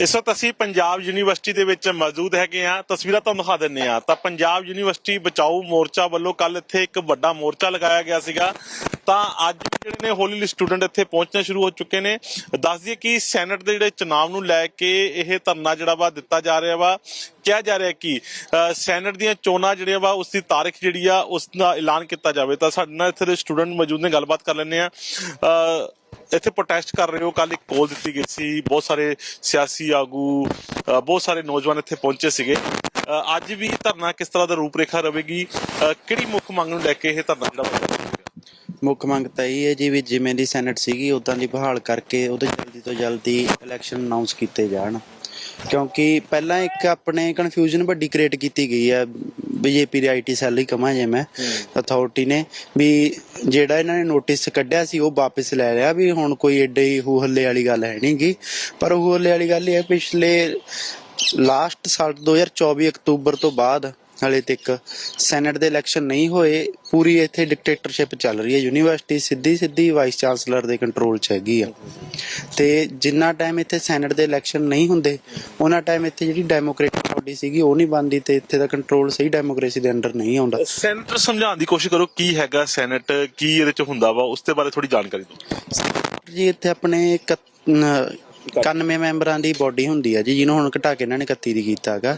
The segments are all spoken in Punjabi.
ਇਸ ਵਕਤ ਅਸੀਂ ਪੰਜਾਬ ਯੂਨੀਵਰਸਿਟੀ ਦੇ ਵਿੱਚ ਮੌਜੂਦ ਹੈਗੇ ਆ ਤਸਵੀਰਾਂ ਤੁਹਾਨੂੰ ਦਿਖਾ ਦਿੰਨੇ ਆ ਤਾਂ ਪੰਜਾਬ ਯੂਨੀਵਰਸਿਟੀ ਬਚਾਓ ਮੋਰਚਾ ਵੱਲੋਂ ਕੱਲ ਇੱਥੇ ਇੱਕ ਵੱਡਾ ਮੋਰਚਾ ਲਗਾਇਆ ਗਿਆ ਸੀਗਾ। ਤਾਂ ਅੱਜ ਜਿਹੜੇ ਨੇ ਹੌਲੀ ਸਟੂਡੈਂਟ ਇੱਥੇ ਪਹੁੰਚਣਾ ਸ਼ੁਰੂ ਹੋ ਚੁੱਕੇ ਨੇ। ਦੱਸ ਦਈਏ ਕਿ ਸੈਨੇਟ ਦੇ ਜਿਹੜੇ ਚੁਣਾਵ ਨੂੰ ਲੈ ਕੇ ਇਹ ਧਰਨਾ ਜਿਹੜਾ ਵਾ ਦਿੱਤਾ ਜਾ ਰਿਹਾ ਵਾ, ਕਿਹਾ ਜਾ ਰਿਹਾ ਕਿ ਸੈਨੇਟ ਦੀਆਂ ਚੋਣਾਂ ਜਿਹੜੀਆਂ ਵਾ, ਉਸ ਦੀ ਤਾਰੀਖ ਜਿਹੜੀ ਆ, ਉਸ ਦਾ ਐਲਾਨ ਕੀਤਾ ਜਾਵੇ। ਤਾਂ ਸਾਡੇ ਨਾਲ ਇੱਥੇ ਦੇ ਸਟੂਡੈਂਟ ਮੌਜੂਦ ਨੇ, ਗੱਲਬਾਤ ਕਰ ਲੈਂਦੇ ਆ ਇੱਥੇ ਪ੍ਰੋਟੈਸਟ ਕਰ ਰਹੇ ਹੋ। ਕੱਲ ਇੱਕ ਕੋਲ ਦਿੱਤੀ ਗਈ ਸੀ। ਬਹੁਤ ਸਾਰੇ ਸਿਆਸੀ ਆਗੂ ਬਹੁਤ ਸਾਰੇ ਨੌਜਵਾਨ ਇੱਥੇ ਪਹੁੰਚੇ ਸੀਗੇ। ਅੱਜ ਵੀ ਧਰਨਾ ਕਿਸ ਤਰ੍ਹਾਂ ਦਾ ਰੂਪਰੇਖਾ ਰਹੇਗੀ ਕਿਹੜੀ ਮੁੱਖ ਮੰਗ ਨੂੰ ਲੈ ਕੇ ਇਹ ਧਰਨਾ ਜਿਹੜਾ ਵਾ ਮੁੱਖ ਮੰਗ ਤਾਂ ਇਹ ਹੈ ਜੀ ਵੀ ਜਿਵੇਂ ਦੀ ਸੈਨੇਟ ਸੀਗੀ ਉਦਾਂ ਦੀ ਬਹਾਲ ਕਰਕੇ ਉਹਦੇ ਜਲਦੀ ਤੋਂ ਜਲਦੀ ਇਲੈਕਸ਼ਨ ਅਨਾਉਂਸ ਕੀਤੇ ਜਾਣ। ਕਿਉਂਕਿ ਪਹਿਲਾਂ ਇੱਕ ਆਪਣੇ ਕਨਫਿਊਜ਼ਨ ਵੱਡੀ ਕ੍ਰੀਏਟ ਕੀਤੀ ਗਈ ਹੈ। ਬੀਜੇਪੀ ਦੇ ਆਈਟੀ ਸੈੱਲ ਹੀ ਕਮਾ ਜੇ ਮੈਂ। ਅਥਾਰਟੀ ਨੇ ਵੀ ਜਿਹੜਾ ਇਹਨਾਂ ਨੇ ਨੋਟਿਸ ਕੱਢਿਆ ਸੀ ਉਹ ਵਾਪਸ ਲੈ ਲਿਆ ਵੀ ਹੁਣ ਕੋਈ ਏਡੇ ਹੀ ਹੂ ਹੱਲੇ ਵਾਲੀ ਗੱਲ ਹੈ ਨਹੀਂਗੀ ਪਰ ਹੂ ਹੱਲੇ ਵਾਲੀ ਗੱਲ ਇਹ ਹੈ ਪਿਛਲੇ ਲਾਸਟ ਸਾਲ 2024 ਅਕਤੂਬਰ ਤੋਂ ਬਾਅਦ ਹਲੇ ਤੱਕ ਸੈਨੇਟ ਦੇ ਇਲੈਕਸ਼ਨ ਨਹੀਂ ਹੋਏ ਪੂਰੀ ਇੱਥੇ ਡਿਕਟੇਟਰਸ਼ਿਪ ਚੱਲ ਰਹੀ ਹੈ। ਯੂਨੀਵਰਸਿਟੀ ਸਿੱਧੀ ਸਿੱਧੀ ਵਾਈਸ ਚਾਂਸਲਰ ਦੇ ਕੰਟਰੋਲ 'ਚ ਹੈਗੀ ਆ। ਤੇ ਜਿੰਨਾ ਟਾਈਮ ਇੱਥੇ ਸੈਨੇਟ ਦੇ ਇਲੈਕਸ਼ਨ ਨਹੀਂ ਹੁੰਦੇ ਉਹਨਾਂ ਟਾਈਮ ਇੱਥੇ ਜਿਹੜੀ ਡੈਮੋਕ੍ਰੇਟਿਕ ਬਾਡੀ ਸੀਗੀ ਉਹ ਨਹੀਂ ਬਣਦੀ ਤੇ ਇੱਥੇ ਦਾ ਕੰਟਰੋਲ ਸਹੀ ਡੈਮੋਕ੍ਰੇਸੀ ਦੇ ਅੰਡਰ ਨਹੀਂ ਆਉਂਦਾ। ਸੈਨੇਟ ਸਮਝਾਉਣ ਦੀ ਕੋਸ਼ਿਸ਼ ਕਰੋ ਕੀ ਹੈਗਾ ਸੈਨੇਟ ਕੀ ਇਹਦੇ ਚ ਹੁੰਦਾ ਵਾ ਉਸ ਦੇ ਬਾਰੇ ਥੋੜੀ ਜਾਣਕਾਰੀ ਦਿਓ। ਜੀ ਇੱਥੇ ਆਪਣੇ 91 ਮੈਂਬਰਾਂ ਦੀ ਬਾਡੀ ਹੁੰਦੀ ਹੈ ਜੀ ਜਿਹਨੂੰ ਹੁਣ ਘਟਾ ਕੇ ਇਹਨਾਂ ਨੇ 31 ਦੀ ਕੀਤਾ ਹੈਗਾ।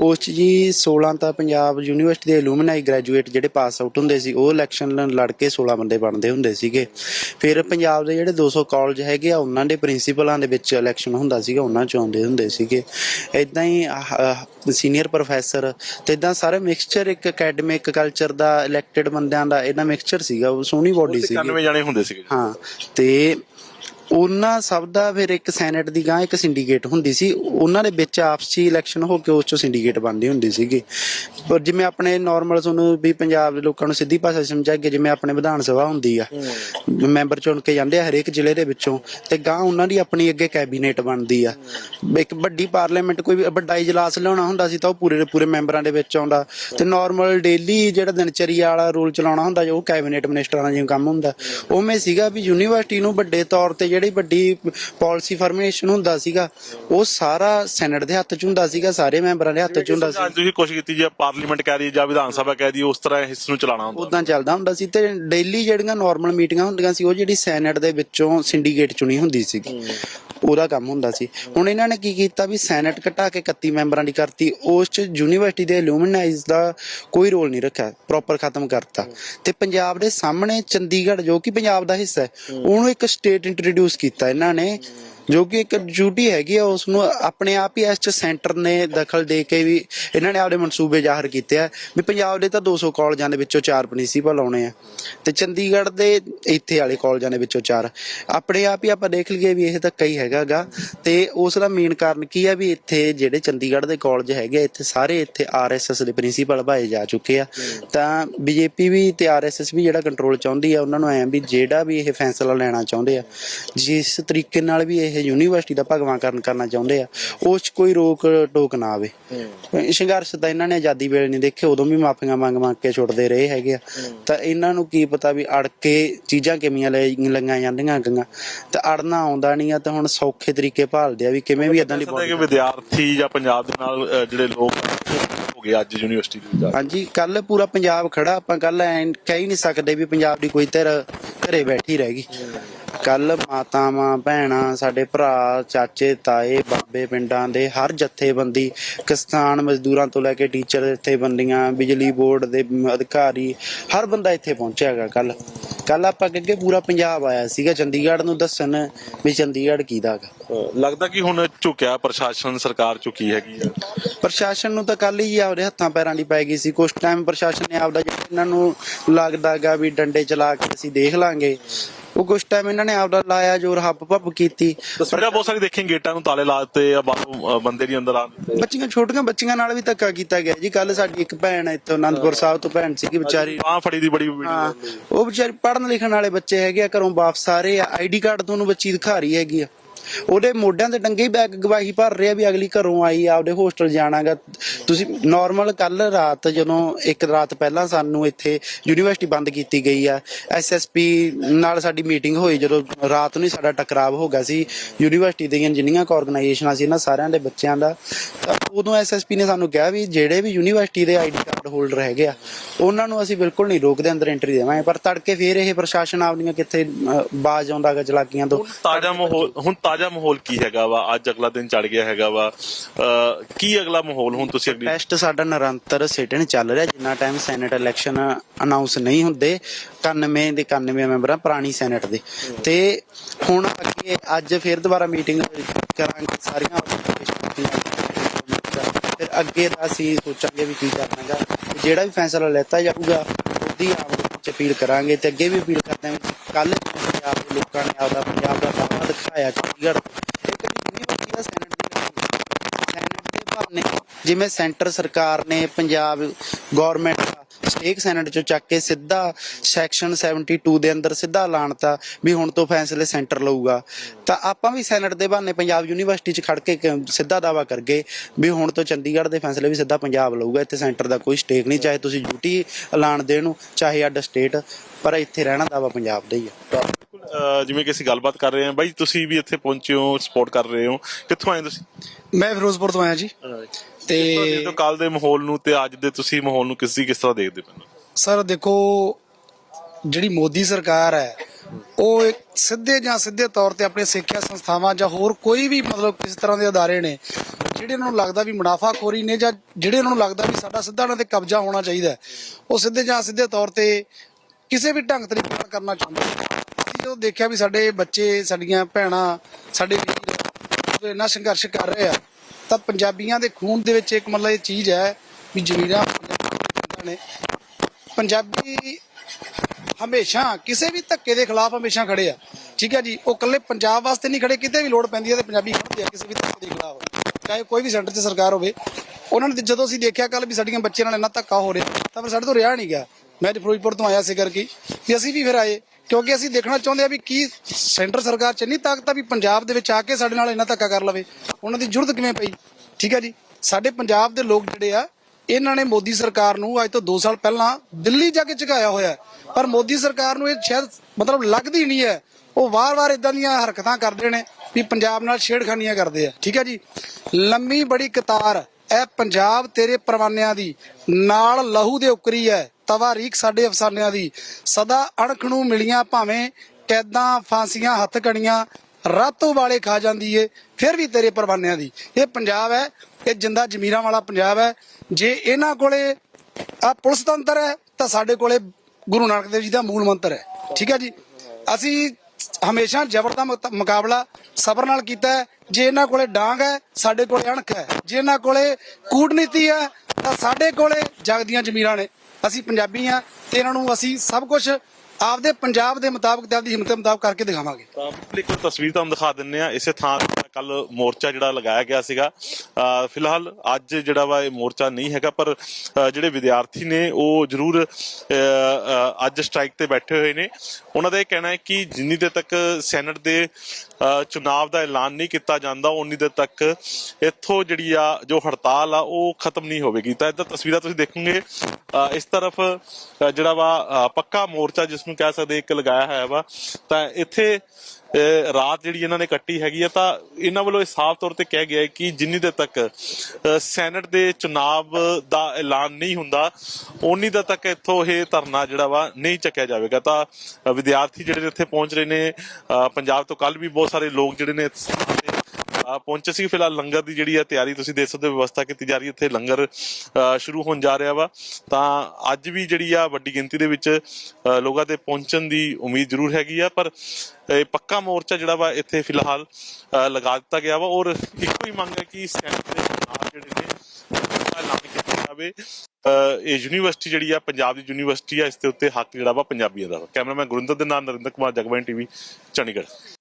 ਉਸ 'ਚ ਜੀ 16 ਤਾਂ ਪੰਜਾਬ ਯੂਨੀਵਰਸਿਟੀ ਦੇ ਐਲੂਮਨਾਈ ਗ੍ਰੈਜੂਏਟ ਜਿਹੜੇ ਪਾਸ ਆਊਟ ਹੁੰਦੇ ਸੀ ਉਹ ਇਲੈਕਸ਼ਨ ਲੜ ਕੇ 16 ਬੰਦੇ ਬਣਦੇ ਹੁੰਦੇ ਸੀਗੇ। ਫਿਰ ਪੰਜਾਬ ਦੇ ਜਿਹੜੇ 200 ਕਾਲਜ ਹੈਗੇ ਆ ਉਹਨਾਂ ਦੇ ਪ੍ਰਿੰਸੀਪਲਾਂ ਦੇ ਵਿੱਚ ਇਲੈਕਸ਼ਨ ਹੁੰਦਾ ਸੀਗਾ ਉਹਨਾਂ 'ਚ ਆਉਂਦੇ ਹੁੰਦੇ ਸੀਗੇ। ਇਦਾਂ ਹੀ ਸੀਨੀਅਰ ਪ੍ਰੋਫੈਸਰ ਤੇ ਇਦਾਂ ਸਾਰੇ ਮਿਕਸਚਰ ਇੱਕ ਅਕੈਡਮਿਕ ਕਲਚਰ ਦਾ ਇਲੈਕਟਿਡ ਬੰਦਿਆਂ ਦਾ ਇਹਨਾਂ ਮਿਕਸਚਰ ਸੀਗਾ ਉਹ ਸੋਹਣੀ ਬਾਡੀ ਸੀਗੀ। 91 ਜਾਣੇ ਹੁੰਦੇ ਸੀਗੇ। ਹਾਂ ਤੇ ਉਹਨਾਂ ਸਭ ਦਾ ਫਿਰ ਇੱਕ ਸੈਨੇਟ ਦੀ ਗਾਂ ਇੱਕ ਸਿੰਡੀਕੇਟ ਹੁੰਦੀ ਸੀ। ਉਹਨਾਂ ਦੇ ਵਿੱਚ ਆਪਸੀ ਇਲੈਕਸ਼ਨ ਹੋ ਕੇ ਉਸ ਚੋਂ ਸਿੰਡੀਕੇਟ ਬਣਦੀ ਹੁੰਦੀ ਸੀਗੀ। ਪਰ ਜਿਵੇਂ ਆਪਣੇ ਨਾਰਮਲ ਤੁਹਾਨੂੰ ਵੀ ਪੰਜਾਬ ਦੇ ਲੋਕਾਂ ਨੂੰ ਸਿੱਧੀ ਭਾਸ਼ਾ ਸਮਝਾ ਕੇ ਜਿਵੇਂ ਆਪਣੇ ਵਿਧਾਨ ਸਭਾ ਹੁੰਦੀ ਆ। ਮੈਂਬਰ ਚੁਣ ਕੇ ਜਾਂਦੇ ਆ ਹਰੇਕ ਜ਼ਿਲ੍ਹੇ ਦੇ ਵਿੱਚੋਂ ਤੇ ਗਾਂ ਉਹਨਾਂ ਦੀ ਆਪਣੀ ਅੱਗੇ ਕੈਬਨਿਟ ਬਣਦੀ ਆ। ਇੱਕ ਵੱਡੀ ਪਾਰਲੀਮੈਂਟ ਕੋਈ ਵੱਡਾ ਇਜਲਾਸ ਲਿਆਉਣਾ ਹੁੰਦਾ ਸੀ ਤਾਂ ਉਹ ਪੂਰੇ ਦੇ ਪੂਰੇ ਮੈਂਬਰਾਂ ਦੇ ਵਿੱਚ ਆਉਂਦਾ। ਤੇ ਨਾਰਮਲ ਡੇਲੀ ਜਿਹੜਾ ਦਿਨਚਰੀਆ ਵਾਲਾ ਰੂਲ ਚਲਾਉਣਾ ਹੁੰਦਾ ਜੋ ਕੈਬਨਿਟ ਮਿਨਿਸਟਰਾਂ ਦਾ ਜਿਵੇਂ ਕੰਮ ਹੁੰਦਾ ਉਵੇਂ ਸੀਗਾ ਵੀ ਯੂਨੀਵਰਸਿਟੀ ਨੂੰ ਵੱਡੇ ਤੌਰ ਤੇ ਜਿਹੜੀ ਵੱਡੀ ਪਾਲਿਸੀ ਫਾਰਮੇਸ਼ਨ ਹੁੰਦਾ ਸੀਗਾ ਉਹ ਸਾਰਾ ਸੈਨੇਟ ਦੇ ਹੱਥ 'ਚ ਹੁੰਦਾ ਸੀਗਾ ਸਾਰੇ ਮੈਂਬਰਾਂ ਦੇ ਹੱਥ 'ਚ ਹੁੰਦਾ ਸੀ। ਤੁਸੀਂ ਕੋਸ਼ਿਸ਼ ਕੀਤੀ ਜੇ ਪਾਰਲੀਮੈਂਟ ਕਹਿ ਰਹੀ ਜਾਂ ਵਿਧਾਨ ਸਭਾ ਕਹਿ ਦੀ ਉਸ ਤਰ੍ਹਾਂ ਇਸ ਨੂੰ ਚਲਾਉਣਾ ਹੁੰਦਾ। ਉਦਾਂ ਚੱਲਦਾ ਹੁੰਦਾ ਸੀ ਤੇ ਡੇਲੀ ਜਿਹੜੀਆਂ ਨਾਰਮਲ ਮੀਟਿੰਗਾਂ ਹੁੰਦੀਆਂ ਸੀ ਉਹ ਜਿਹੜੀ ਸੈਨੇਟ ਦੇ ਵਿੱਚੋਂ ਸਿੰਡੀਕੇਟ ਚੁਣੀ ਹੁੰਦੀ ਸੀਗੀ। ਉਹਦਾ ਕੰਮ ਹੁੰਦਾ ਸੀ। ਹੁਣ ਇਹਨਾਂ ਨੇ ਕੀ ਕੀਤਾ ਵੀ ਸੈਨੇਟ ਘਟਾ ਕੇ 31 ਮੈਂਬਰਾਂ ਦੀ ਕਰਤੀ। ਉਸ ਚ ਯੂਨੀਵਰਸਿਟੀ ਦੇ ਐਲੂਮਨਾਈਜ਼ ਦਾ ਕੋਈ ਰੋਲ ਨਹੀਂ ਰੱਖਿਆ। ਪ੍ਰੋਪਰ ਖਤਮ ਕਰਤਾ। ਤੇ ਪੰਜਾਬ ਦੇ ਸਾਹਮਣੇ ਚੰਡੀਗੜ੍ਹ ਜੋ ਕਿ ਪੰਜਾਬ ਦਾ ਹਿੱਸਾ ਹੈ, ਉਹਨੂੰ ਇੱਕ ਸਟੇਟ ਇੰਟਰੋਡਿਊਸ ਕੀਤਾ ਇਹਨਾਂ ਨੇ। ਜੋ ਕਿ ਇੱਕ ਡਿਊਟੀ ਹੈਗੀ ਆ ਉਸ ਨੂੰ ਆਪਣੇ ਆਪ ਹੀ ਇਸ ਚ ਸੈਂਟਰ ਨੇ ਦਖਲ ਦੇ ਕੇ ਵੀ ਇਹਨਾਂ ਨੇ ਆਪਦੇ ਮਨਸੂਬੇ ਜ਼ਾਹਰ ਕੀਤੇ ਆ। ਵੀ ਪੰਜਾਬ ਦੇ ਤਾਂ 200 ਕਾਲਜਾਂ ਦੇ ਵਿੱਚੋਂ ਚਾਰ ਪ੍ਰਿੰਸੀਪਲ ਆਉਣੇ ਆ ਤੇ ਚੰਡੀਗੜ੍ਹ ਦੇ ਇੱਥੇ ਵਾਲੇ ਕਾਲਜਾਂ ਦੇ ਵਿੱਚੋਂ ਚਾਰ। ਆਪਣੇ ਆਪ ਹੀ ਆਪਾਂ ਦੇਖ ਲਈਏ ਵੀ ਇਹ ਤਾਂ ਕਈ ਹੈਗਾਗਾ ਤੇ ਉਸ ਦਾ ਮੇਨ ਕਾਰਨ ਕੀ ਆ ਵੀ ਇੱਥੇ ਜਿਹੜੇ ਚੰਡੀਗੜ੍ਹ ਦੇ ਕਾਲਜ ਹੈਗੇ ਆ, ਇੱਥੇ ਸਾਰੇ ਇੱਥੇ ਆਰਐਸਐਸ ਦੇ ਪ੍ਰਿੰਸੀਪਲ ਭਾਏ ਜਾ ਚੁੱਕੇ ਆ। ਤਾਂ ਬੀਜੇਪੀ ਵੀ ਤੇ ਆਰਐਸਐਸ ਵੀ ਜਿਹੜਾ ਕੰਟਰੋਲ ਚਾਹੁੰਦੀ ਆ ਉਹਨਾਂ ਨੂੰ ਐਂ ਵੀ ਜਿਹੜਾ ਵੀ ਇਹ ਫੈਸਲਾ ਲੈਣਾ ਚਾਹੁੰਦੇ ਆ ਜਿਸ ਤਰੀਕੇ ਨਾਲ ਵੀ ਇਹ ਯੂਨੀਵਰਸਿਟੀ ਦਾ ਭਗਵਾਂਕਰਨ ਕਰਨਾ ਚਾਹੁੰਦੇ ਆ ਉਸ 'ਚ ਕੋਈ ਰੋਕ ਟੋਕ ਨਾ ਆਵੇ। ਸੰਘਰਸ਼ ਤਾਂ ਇਹਨਾਂ ਨੇ ਆਜ਼ਾਦੀ ਵੇਲੇ ਨਹੀਂ ਦੇਖੇ ਉਦੋਂ ਵੀ ਮਾਫੀਆਂ ਮੰਗ ਮੰਗ ਕੇ ਛੁੱਟਦੇ ਰਹੇ ਹੈਗੇ ਆ। ਤਾਂ ਇਹਨਾਂ ਨੂੰ ਕੀ ਪਤਾ ਵੀ ਅੜ ਕੇ ਚੀਜ਼ਾਂ ਕਿਵੇਂ ਲੰਗਾਂ ਜਾਂਦੀਆਂ ਗੰਗਾ ਤਾਂ ਅੜਨਾ ਆਉਂਦਾ ਨਹੀਂ ਆ ਤਾਂ ਹੁਣ ਸੌਖੇ ਤਰੀਕੇ ਭਾਲਦੇ ਆ ਵੀ ਕਿਵੇਂ ਵੀ ਇਦਾਂ ਦੀ ਕਿ ਵਿਦਿਆਰਥੀ ਜਾਂ ਪੰਜਾਬ ਦੇ ਨਾਲ ਜਿਹੜੇ ਲੋਕ ਹੋ ਗਏ ਅੱਜ ਯੂਨੀਵਰਸਿਟੀ ਦੇ ਵਿੱਚ ਹਾਂਜੀ ਕੱਲ ਪੂਰਾ ਪੰਜਾਬ ਖੜਾ ਆਪਾਂ ਕੱਲ ਐ ਕਹਿ ਹੀ ਨਹੀਂ ਸਕਦੇ ਵੀ ਪੰਜਾਬ ਦੀ ਕੋਈ ਧਿਰ ਘਰੇ ਬੈਠੀ ਰਹਿ ਗਈ। ਕੱਲ ਮਾਤਾਵਾਂ ਭੈਣਾਂ ਸਾਡੇ ਭਰਾ ਚਾਚੇ ਤਾਏ ਬਾਬੇ ਪਿੰਡਾਂ ਦੇ ਹਰ ਜਥੇਬੰਦੀ ਕਿਸਾਨ ਮਜ਼ਦੂਰਾਂ ਤੋਂ ਲੈ ਕੇ ਟੀਚਰ ਜਥੇਬੰਦੀਆਂ ਬਿਜਲੀ ਬੋਰਡ ਦੇ ਅਧਿਕਾਰੀ ਹਰ ਬੰਦਾ ਇੱਥੇ ਪਹੁੰਚਿਆ ਹੈਗਾ ਕੱਲ। ਕੱਲ ਆਪਾਂ ਅੱਗੇ ਪੂਰਾ ਪੰਜਾਬ ਆਇਆ ਸੀਗਾ ਚੰਡੀਗੜ੍ਹ ਨੂੰ ਦੱਸਣ ਵੀ ਚੰਡੀਗੜ੍ਹ ਕੀਦਾ ਹੈਗਾ। ਲੱਗਦਾ ਕਿ ਹੁਣ ਝੁਕਿਆ ਪ੍ਰਸ਼ਾਸਨ ਸਰਕਾਰ ਝੁਕੀ ਹੈਗੀ ਆ। ਪ੍ਰਸ਼ਾਸਨ ਨੂੰ ਤਾਂ ਕੱਲ ਹੀ ਆਪਦੇ ਹੱਥਾਂ ਪੈਰਾਂ ਦੀ ਪੈ ਗਈ ਸੀ। ਕੁਝ ਟਾਈਮ ਪ੍ਰਸ਼ਾਸਨ ਨੇ ਆਪਦਾ ਜਿਹੜਾ ਇਹਨਾਂ ਨੂੰ ਲੱਗਦਾਗਾ ਵੀ ਡੰਡੇ ਚਲਾ ਕੇ ਅਸੀਂ ਦੇਖ ਲਾਂਗੇ। ਉਹ ਕੁਝ ਟਾਈਮ ਇਹਨਾਂ ਨੇ ਆਪਦਾ ਲਾਇਆ ਜੋਰ ਹੱਪ ਭੱਪ ਕੀਤੀ। ਤਸਵੀਰਾਂ ਬਹੁਤ ਸਾਰੀ ਦੇਖੀਆਂ ਗੇਟਾਂ ਨੂੰ ਤਾਲੇ ਲਾ ਦਿੱਤੇ ਆ ਬਾਹਰੋਂ ਬੰਦੇ ਨਹੀਂ ਅੰਦਰ ਆਉਣ ਦਿੱਤੇ। ਬੱਚੀਆਂ ਛੋਟੀਆਂ ਬੱਚੀਆਂ ਨਾਲ ਵੀ ਧੱਕਾ ਕੀਤਾ ਗਿਆ ਜੀ। ਕੱਲ ਸਾਡੀ ਇੱਕ ਭੈਣ ਇੱਥੋਂ ਅਨੰਦਪੁਰ ਸਾਹਿਬ ਤੋਂ ਭੈਣ ਸੀਗੀ ਵਿਚਾਰੀ। ਬਾਹ ਫੜੀ ਦੀ ਬੜੀ ਹਾਂ ਵੀਡੀਓ ਉਹ ਵਿਚਾਰੀ ਪੜ੍ਹਨ ਲਿਖਣ ਵਾਲੇ ਬੱਚੇ ਹੈਗੇ ਆ ਘਰੋਂ ਵਾਪਸ ਆ ਰਹੇ ਆ। ਆਈਡੀ ਕਾਰਡ ਤੁਹਾਨੂੰ ਬੱਚੀ ਦਿਖਾ ਰਹੀ ਹੈਗੀ ਆ। ਉਹਦੇ ਮੋਢਿਆਂ ਤੇ ਟੰਗੇ ਬੈਗ ਗਵਾਹੀ ਭਰ ਰਿਹਾ ਵੀ ਅਗਲੀ ਘਰੋਂ ਆਈ ਆਪਦੇ ਹੋਸਟਲ ਜਾਣਾਗਾ। ਤੁਸੀਂ ਨਾਰਮਲ ਕੱਲ ਰਾਤ ਜਦੋਂ ਇੱਕ ਰਾਤ ਪਹਿਲਾਂ ਸਾਨੂੰ ਇੱਥੇ ਯੂਨੀਵਰਸਿਟੀ ਬੰਦ ਕੀਤੀ ਗਈ ਆ ਐਸਐਸਪੀ ਨਾਲ ਸਾਡੀ ਮੀਟਿੰਗ ਹੋਈ ਜਦੋਂ ਰਾਤ ਨੂੰ ਹੀ ਸਾਡਾ ਟਕਰਾਵ ਹੋ ਗਿਆ ਸੀ। ਯੂਨੀਵਰਸਿਟੀ ਦੀਆਂ ਜਿੰਨੀਆਂ ਕੁ ਆਰਗੇਨਾਈਜੇਸ਼ਨਾਂ ਸੀ, ਇਹਨਾਂ ਸਾਰਿਆਂ ਦੇ ਬੱਚਿਆਂ ਦਾ। ਤਾਂ ਉਦੋਂ ਐਸਐਸਪੀ ਨੇ ਸਾਨੂੰ ਕਿਹਾ ਵੀ ਜਿਹੜੇ ਵੀ ਯੂਨੀਵਰਸਿਟੀ ਦੇ ਆਈਡੀ ਕਾਰਡ ਹੋਲਡਰ ਹੈਗੇ ਆ ਉਹਨਾਂ ਨੂੰ ਅਸੀਂ ਬਿਲਕੁਲ ਨਹੀਂ ਰੋਕਦੇ ਅੰਦਰ ਐਂਟਰੀ ਦੇਵਾਂਗੇ। ਪਰ ਤੜਕੇ ਫੇਰ ਇਹ ਪ੍ਰਸ਼ਾਸਨ ਆਪਣੀਆਂ ਕਿੱਥੇ ਬਾਜ਼ ਆਉਂਦਾਗਾ ਚਲਾਕੀਆਂ ਤੋਂ। ਹੁਣ ਤਾਜ਼ਾ ਮਾਹੌਲ ਹੁਣ ਤਾਜ਼ਾ ਮਾਹੌਲ ਕੀ ਹੈਗਾ ਵਾ? ਅੱਜ ਅਗਲਾ ਦਿਨ ਚੜ ਗਿਆ ਹੈਗਾ ਵਾ। ਕੀ ਅਗਲਾ ਮਾਹੌਲ ਹੁਣ ਤੁਸੀਂ ਅਗਲੀ ਟੈਸਟ ਸਾਡਾ ਨਿਰੰਤਰ ਸਿਟਿੰਗ ਚੱਲ ਰਿਹਾ ਜਿੰਨਾ ਟਾਈਮ ਸੈਨੇਟ ਇਲੈਕਸ਼ਨ ਅਨਾਉਂਸ ਨਹੀਂ ਹੁੰਦੇ 91 ਦੇ 91 ਮੈਂਬਰਾਂ ਪੁਰਾਣੀ ਸੈਨੇਟ ਦੇ। ਤੇ ਹੁਣ ਅੱਗੇ ਅੱਜ ਫਿਰ ਦੁਬਾਰਾ ਮੀਟਿੰਗ ਕਰਾਂਗੇ ਸਾਰੀਆਂ। ਅੱਗੇ ਦਾ ਅਸੀਂ ਸੋਚਾਂਗੇ ਵੀ ਕੀ ਕਰਨਾਗਾ। ਜਿਹੜਾ ਵੀ ਫੈਸਲਾ ਲੈਤਾ ਜਾਊਗਾ, ਉਹਦੀ ਆਮ ਵਿੱਚ ਅਪੀਲ ਕਰਾਂਗੇ ਤੇ ਅੱਗੇ ਵੀ ਅਪੀਲ ਕਰਦੇ ਹਾਂ ਕੱਲ ਪੰਜਾਬ ਦੇ ਲੋਕਾਂ ਨੇ ਆਪਦਾ ਪੰਜਾਬ ਦਾ ਦਾਵਾ ਦਿਖਾਇਆ ਚੰਡੀਗੜ੍ਹ ਇੱਕ ਯੂਨੀਵਰਸਿਟੀ ਦਾ ਸੈਨੇਟ ਦੇ ਸੈਨੇਟ ਦੇ ਬਹਾਨੇ ਜਿਵੇਂ ਸੈਂਟਰ ਸਰਕਾਰ ਨੇ ਪੰਜਾਬ ਗਵਰਨਮੈਂਟ ਦਾ ਸਟੇਕ ਸੈਨੇਟ ਚੋਂ ਚੱਕ ਕੇ ਸਿੱਧਾ ਸੈਕਸ਼ਨ 72 ਦੇ ਅੰਦਰ ਸਿੱਧਾ ਐਲਾਨਤਾ ਵੀ ਹੁਣ ਤੋਂ ਫੈਸਲੇ ਸੈਂਟਰ ਲਊਗਾ। ਤਾਂ ਆਪਾਂ ਵੀ ਸੈਨੇਟ ਦੇ ਬਹਾਨੇ ਪੰਜਾਬ ਯੂਨੀਵਰਸਿਟੀ 'ਚ ਖੜ ਕੇ ਕ- ਸਿੱਧਾ ਦਾਵਾ ਕਰਗੇ ਵੀ ਹੁਣ ਤੋਂ ਚੰਡੀਗੜ੍ਹ ਦੇ ਫੈਸਲੇ ਵੀ ਸਿੱਧਾ ਪੰਜਾਬ ਲਊਗਾ ਇੱਥੇ ਸੈਂਟਰ ਦਾ ਕੋਈ ਸਟੇਕ ਨਹੀਂ ਚਾਹੇ ਤੁਸੀਂ ਯੂਟੀ ਐਲਾਨ ਦੇਣ ਨੂੰ ਚਾਹੇ ਅੱਡ ਸਟੇਟ ਪਰ ਇੱਥੇ ਰਹਿਣਾ ਦਾਵਾ ਪੰਜਾਬ ਦਾ ਹੀ ਆ। ਅਹ, ਜਿਵੇਂ ਕਿ ਅਸੀਂ ਗੱਲਬਾਤ ਕਰ ਰਹੇ ਹਾਂ ਬਾਈ ਤੁਸੀਂ ਵੀ ਇੱਥੇ ਪਹੁੰਚੇ ਹੋ ਸਪੋਰਟ ਕਰ ਰਹੇ ਹੋ ਕਿੱਥੋਂ ਆਏ ਤੁਸੀਂ? ਮੈਂ ਫਿਰੋਜ਼ਪੁਰ ਤੋਂ ਆਇਆ ਜੀ। ਤੇ ਕੱਲ ਦੇ ਮਾਹੌਲ ਨੂੰ ਤੇ ਅੱਜ ਦੇ ਤੁਸੀਂ ਮਾਹੌਲ ਨੂੰ ਕਿਸ ਕਿਸ ਤਰ੍ਹਾਂ ਦੇਖਦੇ ਹੋ? ਸਰ ਦੇਖੋ ਜਿਹੜੀ ਮੋਦੀ ਸਰਕਾਰ ਹੈ ਉਹ ਇੱਕ ਸਿੱਧੇ ਜਾਂ ਸਿੱਧੇ ਤੌਰ ਤੇ ਆਪਣੇ ਸਿੱਖਿਆ ਸੰਸਥਾਵਾਂ ਜਾਂ ਹੋਰ ਕੋਈ ਵੀ ਮਤਲਬ ਕਿਸ ਤਰ੍ਹਾਂ ਦੇ ਅਦਾਰੇ ਨੇ ਜਿਹੜੇ ਉਹਨਾਂ ਨੂੰ ਲੱਗਦਾ ਵੀ ਮੁਨਾਫਾਖੋਰੀ ਨੇ ਜਾਂ ਜਿਹੜੇ ਉਹਨਾਂ ਨੂੰ ਲੱਗਦਾ ਵੀ ਸਾਡਾ ਸਿੱਧਾ ਉਹਨਾਂ ਤੇ ਕਬਜ਼ਾ ਹੋਣਾ ਚਾਹੀਦਾ ਉਹ ਸਿੱਧੇ ਜਾਂ ਸਿੱਧੇ ਤੌਰ ਤੇ ਕਿਸੇ ਵੀ ਢੰਗ ਤਰੀਕੇ ਨਾਲ ਕਰਨਾ ਚਾਹੁੰਦੇ ਅਸੀਂ ਜਦੋਂ ਦੇਖਿਆ ਵੀ ਸਾਡੇ ਬੱਚੇ ਸਾਡੀਆਂ ਭੈਣਾਂ ਸਾਡੇ ਵੀਰ ਇੰਨਾ ਸੰਘਰਸ਼ ਕਰ ਰਹੇ ਆ ਤਾਂ ਪੰਜਾਬੀਆਂ ਦੇ ਖੂਨ ਦੇ ਵਿੱਚ ਇੱਕ ਮਤਲਬ ਇਹ ਚੀਜ਼ ਹੈ ਵੀ ਜ਼ਮੀਰਾਂ ਨੇ। ਪੰਜਾਬੀ ਹਮੇਸ਼ਾ ਕਿਸੇ ਵੀ ਧੱਕੇ ਦੇ ਖਿਲਾਫ ਹਮੇਸ਼ਾ ਖੜੇ ਆ। ਠੀਕ ਹੈ ਜੀ, ਉਹ ਇਕੱਲੇ ਪੰਜਾਬ ਵਾਸਤੇ ਨਹੀਂ ਖੜੇ, ਕਿਤੇ ਵੀ ਲੋੜ ਪੈਂਦੀ ਹੈ ਤੇ ਪੰਜਾਬੀ ਖੜਦੇ ਆ ਕਿਸੇ ਵੀ ਧੱਕੇ ਦੇ ਖਿਲਾਫ। ਚਾਹੇ ਕੋਈ ਵੀ ਸੈਂਟਰ 'ਚ ਸਰਕਾਰ ਹੋਵੇ। ਉਹਨਾਂ ਨੇ ਜਦੋਂ ਅਸੀਂ ਦੇਖਿਆ ਕੱਲ ਵੀ ਸਾਡੀਆਂ ਬੱਚਿਆਂ ਨਾਲ ਇੰਨਾ ਧੱਕਾ ਹੋ ਰਿਹਾ, ਤਾਂ ਫਿਰ ਸਾਡੇ ਤੋਂ ਰਿਹਾ ਨਹੀਂ ਗਿਆ। ਮੈਂ ਅੱਜ ਫਿਰੋਜ਼ਪੁਰ ਤੋਂ ਆਇਆ ਸੀ ਕਰਕੇ ਵੀ ਅਸੀਂ ਵੀ ਫਿਰ ਆਏ, ਕਿਉਂਕਿ ਅਸੀਂ ਦੇਖਣਾ ਚਾਹੁੰਦੇ ਆ ਵੀ ਕੀ ਸੈਂਟਰ ਸਰਕਾਰ 'ਚ ਇੰਨੀ ਤਾਕਤ ਆ ਵੀ ਪੰਜਾਬ ਦੇ ਵਿੱਚ ਆ ਕੇ ਸਾਡੇ ਨਾਲ ਇੰਨਾ ਧੱਕਾ ਕਰ ਲਵੇ। ਉਹਨਾਂ ਦੀ ਜ਼ਰੂਰਤ ਕਿਵੇਂ ਪਈ? ਠੀਕ ਹੈ ਜੀ? ਸਾਡੇ ਪੰਜਾਬ ਦੇ ਲੋਕ ਜਿਹੜੇ ਆ, ਇਹਨਾਂ ਨੇ ਮੋਦੀ ਸਰਕਾਰ ਨੂੰ ਅੱਜ ਤੋਂ 2 ਸਾਲ ਪਹਿਲਾਂ ਦਿੱਲੀ ਜਾ ਕੇ ਝੁਕਾਇਆ ਹੋਇਆ। ਪਰ ਮੋਦੀ ਸਰਕਾਰ ਨੂੰ ਇਹ ਸ਼ਾਇਦ ਮਤਲਬ ਲੱਗਦੀ ਨਹੀਂ ਹੈ। ਉਹ ਵਾਰ-ਵਾਰ ਇਦਾਂ ਦੀਆਂ ਹਰਕਤਾਂ ਕਰਦੇ ਨੇ ਵੀ ਪੰਜਾਬ ਨਾਲ ਛੇੜਖਾਨੀਆਂ ਕਰਦੇ ਆ। ਠੀਕ ਹੈ ਜੀ? ਲੰਮੀ ਬੜੀ ਕਤਾਰ, ਇਹ ਪੰਜਾਬ ਤੇਰੇ ਪਰਵਾਨਿਆਂ ਦੀ, ਨਾਲ ਲਹੂ ਦੇ ਉਕਰੀ ਹੈ। ਤਵਾਰੀਖ ਸਾਡੇ ਅਫਸਾਨਿਆਂ ਦੀ। ਸਦਾ ਅਣਖ ਨੂੰ ਮਿਲੀਆਂ ਭਾਵੇਂ ਕੈਦਾਂ ਫਾਂਸੀਆਂ ਹੱਥ ਕਣੀਆਂ, ਰਾਤੋਂ ਵਾਲੇ ਖਾ ਜਾਂਦੀ ਏ, ਫਿਰ ਵੀ ਤੇਰੇ ਪਰਵਾਨਿਆਂ ਦੀ। ਇਹ ਪੰਜਾਬ ਹੈ, ਇਹ ਜਿੰਦਾ ਜ਼ਮੀਰਾਂ ਵਾਲਾ ਪੰਜਾਬ ਹੈ। ਜੇ ਇਹਨਾਂ ਕੋਲੇ ਆ ਪੁਲਿਸ ਤੰਤਰ ਹੈ, ਤਾਂ ਸਾਡੇ ਕੋਲੇ ਗੁਰੂ ਨਾਨਕ ਦੇਵ ਜੀ ਦਾ ਮੂਲ ਮੰਤਰ ਹੈ। ਠੀਕ ਹੈ ਜੀ? ਅਸੀਂ ਹਮੇਸ਼ਾ ਜ਼ਬਰ ਦਾ ਮੁਕਾਬਲਾ ਸਬਰ ਨਾਲ ਕੀਤਾ ਹੈ। ਜੇ ਇਹਨਾਂ ਕੋਲੇ ਡਾਂਗ ਹੈ, ਸਾਡੇ ਕੋਲੇ ਅਣਖ ਹੈ। ਜੇ ਇਹਨਾਂ ਕੋਲੇ ਕੂਟਨੀਤੀ ਹੈ, ਤਾਂ ਸਾਡੇ ਕੋਲੇ ਜਗਦੀਆਂ ਜ਼ਮੀਰਾਂ ਨੇ। ਅਸੀਂ ਪੰਜਾਬੀ ਆ ਤੇ ਇਹਨਾਂ ਨੂੰ ਅਸੀਂ ਸਭ ਕੁਝ ਆਪਦੇ ਪੰਜਾਬ ਦੇ ਮੁਤਾਬਕ ਤੇ ਆਪਦੀ ਹਿੰਮਤ ਦੇ ਮੁਤਾਬਕ ਕਰਕੇ ਦਿਖਾਵਾਂਗੇ। ਤਾਂ ਬਿਲਕੁਲ ਇੱਕ ਤਸਵੀਰ ਤੁਹਾਨੂੰ ਦਿਖਾ ਦਿੰਨੇ ਆ ਇਸੇ ਥਾਂ ਕੱਲ ਮੋਰਚਾ ਜਿਹੜਾ ਲਗਾਇਆ ਗਿਆ ਸੀਗਾ। ਫਿਲਹਾਲ ਅੱਜ ਜਿਹੜਾ ਵਾ ਇਹ ਮੋਰਚਾ ਨਹੀਂ ਹੈਗਾ ਪਰ ਜਿਹੜੇ ਵਿਦਿਆਰਥੀ ਨੇ ਉਹ ਜ਼ਰੂਰ ਅੱਜ ਸਟ੍ਰਾਈਕ ਤੇ ਬੈਠੇ ਹੋਏ ਨੇ। ਉਹਨਾਂ ਦਾ ਇਹ ਕਹਿਣਾ ਹੈ ਕਿ ਜਿੰਨੀ ਦੇਰ ਤੱਕ ਸੈਨੇਟ ਦੇ ਅਹ, ਚੁਣਾਵ ਦਾ ਐਲਾਨ ਨਹੀਂ ਕੀਤਾ ਜਾਂਦਾ ਉਨੀ ਦੇਰ ਤੱਕ ਇੱਥੋਂ ਜਿਹੜੀ ਆ ਜੋ ਹੜਤਾਲ ਆ ਉਹ ਖਤਮ ਨਹੀਂ ਹੋਵੇਗੀ। ਤਾਂ ਇਦਾਂ ਤਸਵੀਰਾਂ ਤੁਸੀਂ ਦੇਖੋਗੇ ਇਸ ਤਰਫ ਜਿਹੜਾ ਵਾ ਪੱਕਾ ਮੋਰਚਾ ਜਿਸ ਨੂੰ ਕਹਿ ਸਕਦੇ ਇੱਕ ਲਗਾਇਆ ਹੋਇਆ ਵਾ ਤਾਂ ਇੱਥੇ ਰਾਤ ਜਿਹੜੀ ਇਹਨਾਂ ਨੇ ਕੱਟੀ ਹੈਗੀ ਆ, ਤਾਂ ਇਹਨਾਂ ਵੱਲੋਂ ਇਹ ਸਾਫ਼ ਤੌਰ ਤੇ ਕਹਿ ਗਿਆ ਹੈ ਕਿ ਜਿੰਨੀ ਦੇਰ ਤੱਕ, ਅਹ, ਸੈਨੇਟ ਦੇ ਚੁਣਾਵ ਦਾ ਐਲਾਨ ਨਹੀਂ ਹੁੰਦਾ ਉਨੀ ਦੇਰ ਤੱਕ ਇੱਥੋਂ ਇਹ ਧਰਨਾ ਜਿਹੜਾ ਵਾ ਨਹੀਂ ਚੱਕਿਆ ਜਾਵੇਗਾ। ਤਾਂ ਵਿਦਿਆਰਥੀ ਜਿਹੜੇ ਨੇ ਇੱਥੇ ਪਹੁੰਚ ਰਹੇ ਨੇ ਪੰਜਾਬ ਤੋਂ ਕੱਲ ਵੀ ਬਹੁਤ ਸਾਰੇ ਲੋਕ ਜਿਹੜੇ ਨੇ ਪਹੁੰਚੇ ਸੀ ਫਿਲਹਾਲ ਲੰਗਰ ਦੀ ਜਿਹੜੀ ਆ ਤਿਆਰੀ ਤੁਸੀਂ ਦੇਖ ਸਕਦੇ ਹੋ, ਵਿਵਸਥਾ ਕੀਤੀ ਜਾ ਰਹੀ ਹੈ। ਇੱਥੇ ਲੰਗਰ ਸ਼ੁਰੂ ਹੋਣ ਜਾ ਰਿਹਾ ਵਾ। ਤਾਂ ਅੱਜ ਵੀ ਜਿਹੜੀ ਆ ਵੱਡੀ ਗਿਣਤੀ ਦੇ ਵਿੱਚ ਲੋਕਾਂ ਤੇ ਪਹੁੰਚਣ ਦੀ ਉਮੀਦ ਜ਼ਰੂਰ ਹੈਗੀ ਆ। ਪਰ ਇਹ ਪੱਕਾ ਮੋਰਚਾ ਜਿਹੜਾ ਵਾ, ਇੱਥੇ ਫਿਲਹਾਲ ਲਗਾ ਦਿੱਤਾ ਗਿਆ ਵਾ। ਔਰ ਇੱਕੋ ਹੀ ਮੰਗ ਹੈ ਕਿ ਸੈਂਟਰ ਦੇ ਚੁਣਾਵ ਜਿਹੜੇ ਨੇ ਐਲਾਨ ਕੀਤਾ ਜਾਵੇ। ਇਹ ਯੂਨੀਵਰਸਿਟੀ ਜਿਹੜੀ ਆ, ਪੰਜਾਬ ਦੀ ਯੂਨੀਵਰਸਿਟੀ ਆ, ਇਸ ਦੇ ਉੱਤੇ ਹੱਕ ਜਿਹੜਾ ਵਾ ਪੰਜਾਬੀਆਂ ਦਾ ਵਾ। ਕੈਮਰਾਮੈਨ ਗੁਰਿੰਦਰ ਦੇ ਨਾਲ ਨਰਿੰਦਰ ਕੁਮਾਰ ਜਗਵੈਨ ਟੀਵੀ, ਚੰਡੀਗੜ੍ਹ।